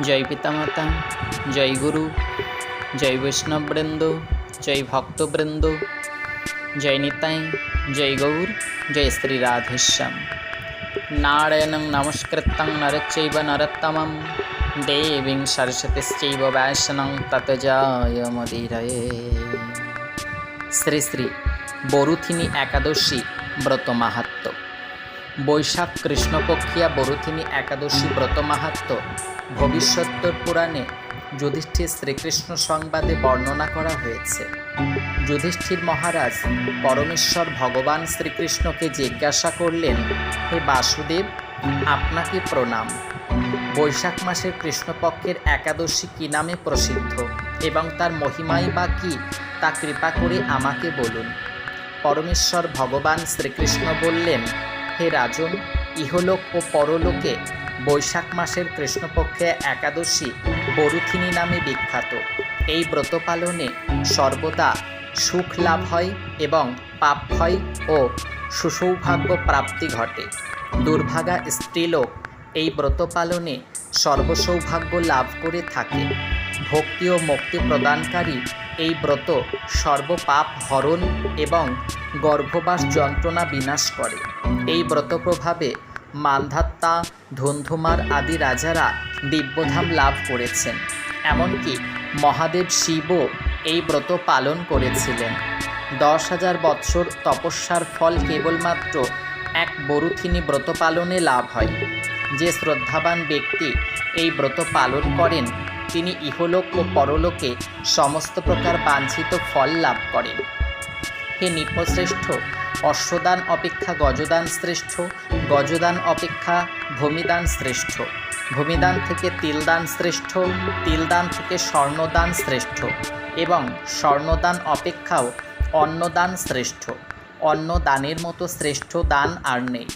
জয় পিতামাতা, জয় গুরু, জয় বৈষ্ণববৃন্দ জয় ভক্তবৃন্দ, জয় নিতাই, জয় গৌর, জয় শ্রী রাধেশ্যাম। নারায়ণং নমস্কৃত্যং নরচৈব নরোত্তমম, দেবীং সরস্বতীশ্চৈব ব্যাসনং তত জয় জয়মদিরয়ে শ্রী শ্রী বরুথিনী একাদশী ব্রত মাহাত্ম্য। বৈশাখ কৃষ্ণপক্ষিয়া বরুথিনী একাদশী ব্রত মাহাত্ম্য ভবিষ্যত্তর পুরাণে যুধিষ্ঠির শ্রীকৃষ্ণ সংবাদে বর্ণনা করা হয়েছে। যুধিষ্ঠির মহারাজ পরমেশ্বর ভগবান শ্রীকৃষ্ণকে জিজ্ঞাসা করলেন, হে বাসুদেব, আপনাকে প্রণাম। বৈশাখ মাসের কৃষ্ণপক্ষের একাদশী কী নামে প্রসিদ্ধ এবং তার মহিমাই বা কী তা কৃপা করে আমাকে বলুন। পরমেশ্বর ভগবান শ্রীকৃষ্ণ বললেন, হে রাজন, ইহলোক ও পরলোকে বৈশাখ মাসের কৃষ্ণপক্ষে একাদশী বরুথিনী নামে বিখ্যাত। এই ব্রত পালনে সর্বদা সুখ লাভ হয় এবং পাপ হয় ও সুসৌভাগ্য প্রাপ্তি ঘটে। দুর্ভাগা স্ত্রীলোক এই ব্রত পালনে সর্বসৌভাগ্য লাভ করে থাকে। ভক্তি ও মুক্তি প্রদানকারী এই ব্রত সর্বপাপ হরণ এবং গর্ভবাস যন্ত্রণা বিনাশ করে। এই ব্রত প্রভাবে মান্ধাত্তা ধন্ধুমার আদি রাজারা দিব্যধাম লাভ করেছেন। এমনকি মহাদেব শিবও এই ব্রত পালন করেছিলেন। দশ হাজার বৎসর তপস্যার ফল কেবলমাত্র এক বরুথিনী ব্রত পালনে লাভ হয়। যে শ্রদ্ধাবান ব্যক্তি এই ব্রত পালন করেন, তিনি ইহলোক ও পরলোকে সমস্ত প্রকার বাঞ্ছিত ফল লাভ করেন। হে নিপশ্রেষ্ঠ অশ্বদান অপেক্ষা গজদান শ্রেষ্ঠ, গজদান অপেক্ষা ভূমিদান শ্রেষ্ঠ। ভূমিদান থেকে তিলদান শ্রেষ্ঠ, তিলদান থেকে স্বর্ণদান শ্রেষ্ঠ এবং স্বর্ণদান অপেক্ষাও অন্নদান শ্রেষ্ঠ। অন্নদানের মতো শ্রেষ্ঠ দান আর নেই।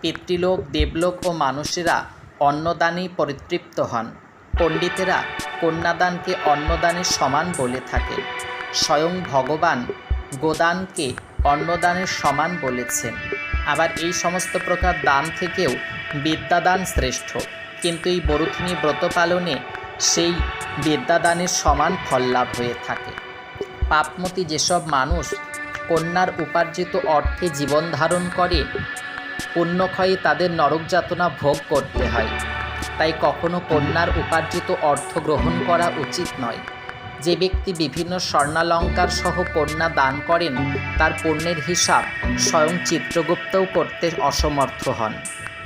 পিতৃলোক, দেবলোক ও মানুষেরা অন্নদানেই পরিতৃপ্ত হন। পণ্ডিতেরা কন্যাদানকে অন্নদানের সমান বলে থাকে স্বয়ং ভগবান গোদানকে অন্নদানের সমান বলেছেন। আবার এই সমস্ত প্রকার দান থেকেও বিদ্যাদান শ্রেষ্ঠ। কিন্তু এই বরুথিনী ব্রত পালনে সেই বিদ্যাদানের সমান ফল লাভ হয়ে থাকে। পাপমতি যেসব মানুষ কন্যার উপার্জিত অর্থে জীবন ধারণ করে, পুণ্যক্ষয়ে তাদের নরক যাতনা ভোগ করতে হয়। তাই কখনো কন্যার উপার্জিত অর্থ গ্রহণ করা উচিত নয়। যে ব্যক্তি বিভিন্ন স্বর্ণালঙ্কার সহ কন্যা দান করেন, তার পণ্যের হিসাব স্বয়ং চিত্রগুপ্তও করতে অসমর্থ হন।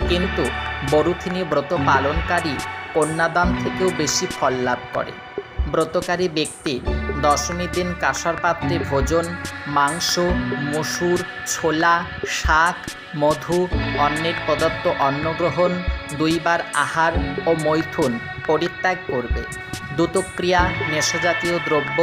কিন্তু বরুথিনী ব্রত পালনকারী কন্যাদান থেকেও বেশি ফল লাভ করে। ব্রতকারী ব্যক্তি দশমী দিন কাঁসার পাত্রে ভোজন, মাংস, মসুর, ছোলা, শাক, মধু, অন্নের প্রদত্ত অন্নগ্রহণ দুইবার আহার ও মৈথুন পরিত্যাগ করবে। দ্রুতক্রিয়া, নেশাজাতীয় দ্রব্য,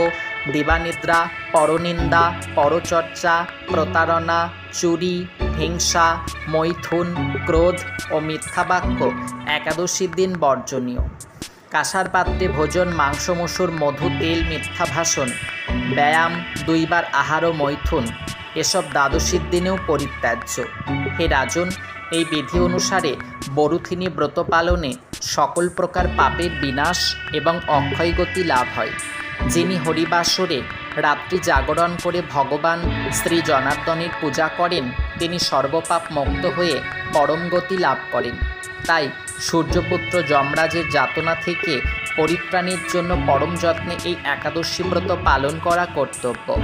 দিবানিদ্রা, পরনিন্দা, পরচর্চা, প্রতারণা, চুরি, হিংসা, মৈথুন, ক্রোধ ও মিথ্যাবাক্য একাদশীর দিন বর্জনীয়। কাঁসার পাত্রে ভোজন, মাংস, মসুর, মধু, তেল মিথ্যা ভাষণ ব্যায়াম, দুইবার আহার ও মৈথুন, এসব দ্বাদশীর দিনেও পরিত্যাজ্য। হে রাজন এই বিধি অনুসারে বরুথিনী ব্রত পালনে সকল প্রকার পাপের বিনাশ এবং অক্ষয়গতি লাভ হয়। যিনি হরিবাসরে রাত্রি জাগরণ করে ভগবান শ্রী জনার্দনের পূজা করেন, তিনি সর্বপাপ মুক্ত হয়ে পরম গতি লাভ করেন। তাই সূর্যপুত্র যমরাজের যাতনা থেকে পরিত্রাণের জন্য পরম যত্নে এই একাদশী ব্রত পালন করা কর্তব্য।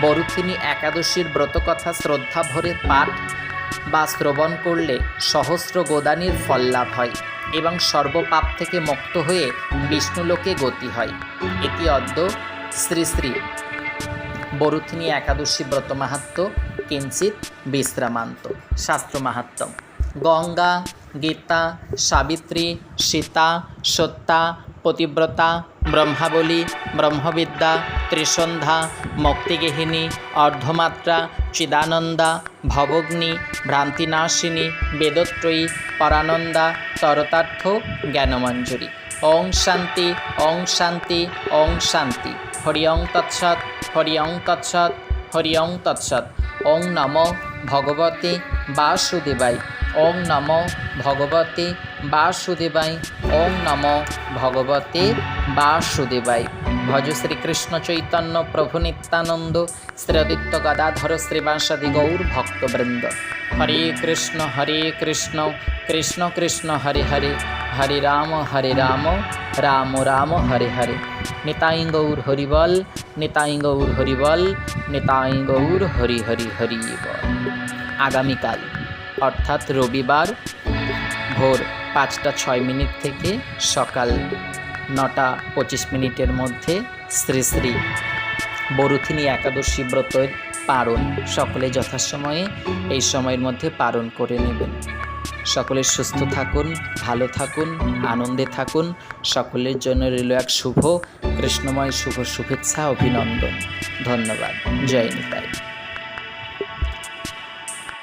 বরুথিনী একাদশীর ব্রতকথা শ্রদ্ধা ভরে পাঠ বা শ্রবণ করলে সহস্র গোদানির ফল লাভ হয় এবং সর্বপাপ থেকে মুক্ত হয়ে বিষ্ণুলোকে গতি হয়। এটি অদ্য শ্রী শ্রী বরুথিনী একাদশী ব্রত মাহাত্ম কিঞ্চিত বিশ্রামান্ত। শাস্ত্র মাহাত্ম, গঙ্গা, গীতা, সাবিত্রী, সীতা সত্যা পতিব্রতা ব্রহ্মাবলী, ব্রহ্মবিদ্যা, ত্রিসন্ধ্যা মুক্তিগেহিনী অর্ধমাত্রা, চিদানন্দা, ভবগ্নি, ভ্রান্তিনাশিনী, বেদত্রয়ী, পরানন্দা, তরতার্থ, জ্ঞানমঞ্জুরি। ওং শান্তি ওং শান্তি ওং শান্তি। হরি ওং তৎসৎ, হরি ওং তৎসৎ, হরি ওং তৎসৎ। ওং নম ভগবতে বাসুদেবায়। ওং নম ভগবতে বাসুদেবাই ওম নম ভগবতে বাসুদেবাই ভজ শ্রীকৃষ্ণ চৈতন্য প্রভু নিত্যানন্দ শ্রী আদিত্য গদাধর শ্রীবাসাদি গৌর ভক্তবৃন্দ হরে কৃষ্ণ হরে কৃষ্ণ কৃষ্ণ কৃষ্ণ, হরে হরে হরে রাম হরে রাম রাম রাম, হরে হরে। নিতাই গৌর হরিবল, নিতাই গৌর হরিবল, নিতাই গৌর হরি হরি হরি আগামীকাল, অর্থাৎ রবিবার ভোর পাঁচটা ছয় মিনিট থেকে সকাল নটা পঁচিশ মিনিটের মধ্যে শ্রী শ্রী বরুথিনী একাদশী ব্রতের পারণ সকলে যথাসময়ে এই সময়ের মধ্যে পালন করে নেবেন। সকলে সুস্থ থাকুন, ভালো থাকুন, আনন্দে থাকুন, সকলের জন্য রইল এক শুভ, কৃষ্ণময় শুভ শুভেচ্ছা, অভিনন্দন। ধন্যবাদ। জয় নিতাই।